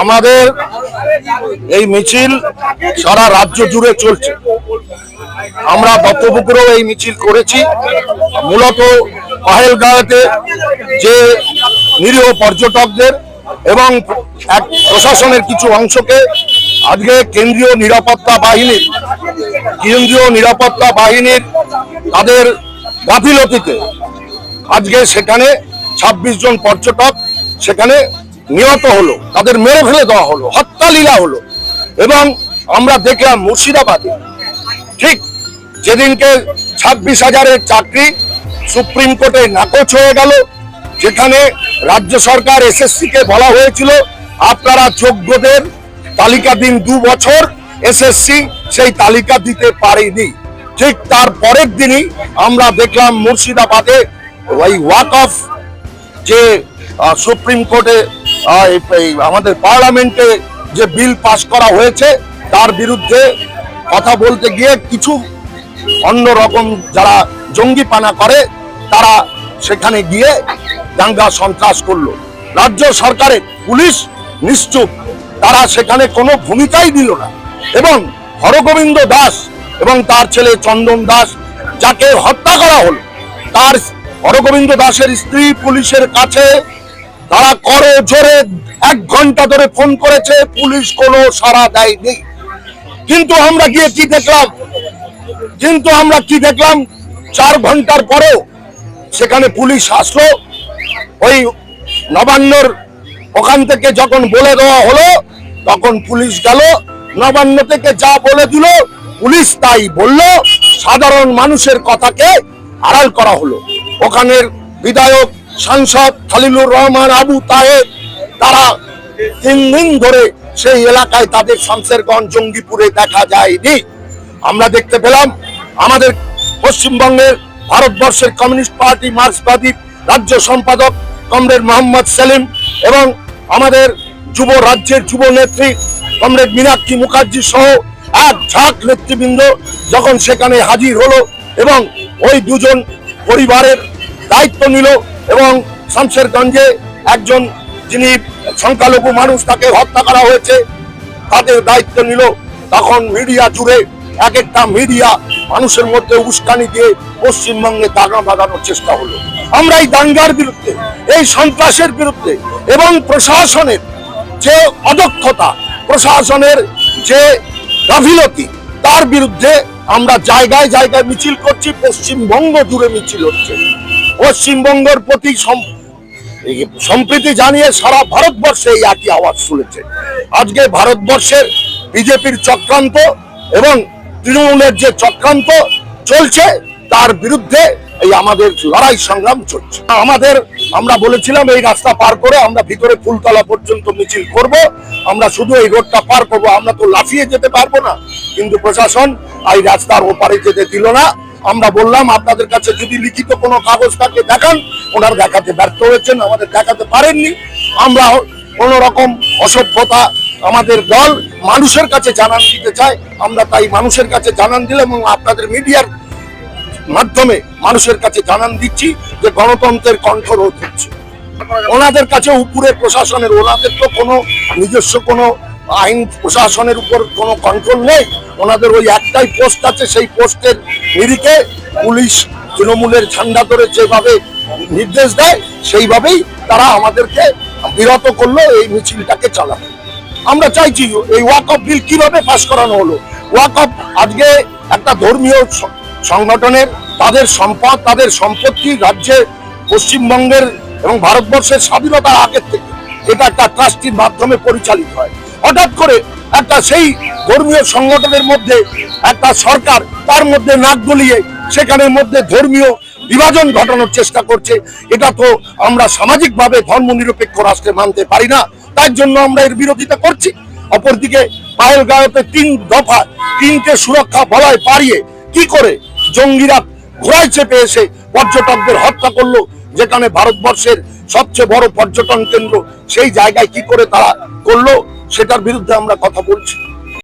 আমাদের এই মিছিল সারা রাজ্য জুড়ে চলছে। আমরা দত্তপুকুরেও এই মিছিল করেছি। মূলত পাহেলগাঁওতে যে নিরীহ পর্যটকদের এবং এক প্রশাসনের কিছু অংশকে আজকে কেন্দ্রীয় নিরাপত্তা বাহিনীর কেন্দ্রীয় নিরাপত্তা বাহিনীর তাদের গাফিলতিতে আজকে সেখানে ২৬ জন পর্যটক, সেখানে নিহত হলো, তাদের মেরে ফেলে দেওয়া হলো হত্যা লীলা হলো। এবং আমরা দেখলাম মুর্শিদাবাদে ঠিক যেদিনকে ছাব্বিশ হাজারের চাকরি সুপ্রিম কোর্টে নাকচ হয়ে গেল, যেখানে রাজ্য সরকার এসএসসি কে বলা হয়েছিল, আপনারা যোগ্যদের তালিকা দিন দু বছর এসএসসি সেই তালিকা দিতে পারেনি। ঠিক তার পরের দিনই আমরা দেখলাম মুর্শিদাবাদে ওই ওয়াক অফ যে সুপ্রিম কোর্টে আমাদের পার্লামেন্টে যে বিল পাশ করা হয়েছে, তার বিরুদ্ধে কথা বলতে গিয়ে কিছু অন্যরকম যারা জঙ্গিপানা করে, তারা সেখানে গিয়ে দাঙ্গা সন্ত্রাস করল। রাজ্য সরকারের পুলিশ নিশ্চুপ, তারা সেখানে কোনো ভূমিকাই দিল না। এবং হরগোবিন্দ দাস এবং তার ছেলে চন্দন দাস, যাকে হত্যা করা হলো, তার হরগোবিন্দ দাসের স্ত্রী পুলিশের কাছে তারা করো জোরে, এক ঘণ্টা ধরে ফোন করেছে, পুলিশ কোনো সাড়া দেয়নি। কিন্তু আমরা গিয়ে কি দেখলাম? কিন্তু আমরা কি দেখলাম? চার ঘণ্টার পরেও সেখানে পুলিশ আসলো। ওই নবান্নর ওখান থেকে যখন বলে দেওয়া হলো, তখন পুলিশ গেল, নবান্ন থেকে যা বলে দিল, পুলিশ তাই বলল, সাধারণ মানুষের কথাকে আড়াল করা হলো। ওখানের বিধায়ক সাংসদ খালিলুর রহমান আবু তাহের, তারা তিন দিন ধরে সেই এলাকায় তাদের শামসেরগঞ্জ, জঙ্গিপুরে দেখা যায়নি। আমরা দেখতে পেলাম আমাদের পশ্চিমবঙ্গের ভারতবর্ষের কমিউনিস্ট পার্টি মার্ক্সবাদী রাজ্য সম্পাদক কমরেড মোহাম্মদ সেলিম এবং আমাদের যুব রাজ্যের যুব নেত্রী কমরেড মীনাক্ষী মুখার্জি সহ এক ঝাঁক নেতৃবৃন্দ যখন সেখানে হাজির হলো এবং ওই দুজন পরিবারের দায়িত্ব নিল এবং শামশেরগঞ্জে একজন যিনি সংখ্যালঘু মানুষ তাকে হত্যা করা হয়েছে, তাদের দায়িত্ব নিল। তখন মিডিয়া জুড়ে এক একটা মিডিয়া মানুষের মধ্যে উস্কানি দিয়ে পশ্চিমবঙ্গে দাঙ্গা বাঁধানোর চেষ্টা হলো। আমরা এই দাঙ্গার বিরুদ্ধে, এই সন্ত্রাসের বিরুদ্ধে এবং প্রশাসনের যে অদক্ষতা, প্রশাসনের যে গাফিলতি, তার বিরুদ্ধে আমরা জায়গায় জায়গায় মিছিল করছি, পশ্চিমবঙ্গ জুড়ে মিছিল হচ্ছে। পশ্চিমবঙ্গের প্রতি সম্প্রীতি জানিয়ে সারা ভারতবর্ষে এই একই আওয়াজ শুনেছে। আজকে ভারতবর্ষের বিজেপির চক্রান্ত এবং তৃণমূলের যে চক্রান্ত চলছে, তার বিরুদ্ধে এই আমাদের লড়াই সংগ্রাম চলছে। আমাদের, আমরা বলেছিলাম এই রাস্তা পার করে আমরা ভিতরে ফুলতলা পর্যন্ত মিছিল করব, আমরা শুধু এই রোডটা পার করব, আমরা তো লাফিয়ে যেতে পারব না। কিন্তু প্রশাসন এই রাস্তার ওপারে যেতে দিল না। আমরা বললাম, আপনাদের কাছে যদি লিখিত কোনো কাগজ থাকে, দেখান। ওনার দেখাতে ব্যর্থ হয়েছেন, আমাদের দেখাতে পারেননি। আমরা কোন রকম অসভ্যতা আমাদের দল মানুষের কাছে জানান দিতে চায়। আমরা তাই মানুষের কাছে জানান দিলাম এবং আপনাদের মিডিয়ার মাধ্যমে মানুষের কাছে জানান দিচ্ছি যে গণতন্ত্রের কণ্ঠরোধ হচ্ছে। ওনাদের কাছে উপরে প্রশাসনের, ওনাদের তো কোনো নিজস্ব কোনো আইন প্রশাসনের উপর কোনো কন্ট্রোল নেই। ওনাদের ওই একটাই পোস্ট আছে, সেই পোস্টের নিরিখে পুলিশ তৃণমূলের ঝান্ডা ধরে যেভাবে নির্দেশ দেয়, সেইভাবেই তারা আমাদেরকে বিরত করল এই মিছিলটাকে চালাতে। আমরা চাইছি এই ওয়াক অফ বিল কীভাবে পাশ করানো হলো? ওয়াক অফ আজকে একটা ধর্মীয় সংগঠনের, তাদের সম্পদ, তাদের সম্পত্তি রাজ্যে, পশ্চিমবঙ্গের এবং ভারতবর্ষের স্বাধীনতার আগের থেকে। এটা একটা ট্রাস্টির মাধ্যমে পরিচালিত হয়। হঠাৎ করে একটা সেই ধর্মীয় সংগঠনের মধ্যে একটা সরকার তার মধ্যে নাক গলিয়ে সেখানের মধ্যে ধর্মীয় বিভাজন ঘটানোর চেষ্টা করছে। এটা তো আমরা সামাজিকভাবে ধর্মনিরপেক্ষ রাষ্ট্রে মানতে পারি না। তার জন্য আমরা এর বিরোধিতা করছি। অপরদিকে পায়েল গায়তে তিন দফা, তিনটে সুরক্ষা বলয় পারিয়ে কি করে জঙ্গিরা ঘোড়ায় চেপে এসে পর্যটকদের হত্যা করল, যেখানে ভারতবর্ষের সবচেয়ে বড় পর্যটন কেন্দ্র, সেই জায়গায় কি করে তারা করল? সেটার বিরুদ্ধে আমরা কথা বলছি।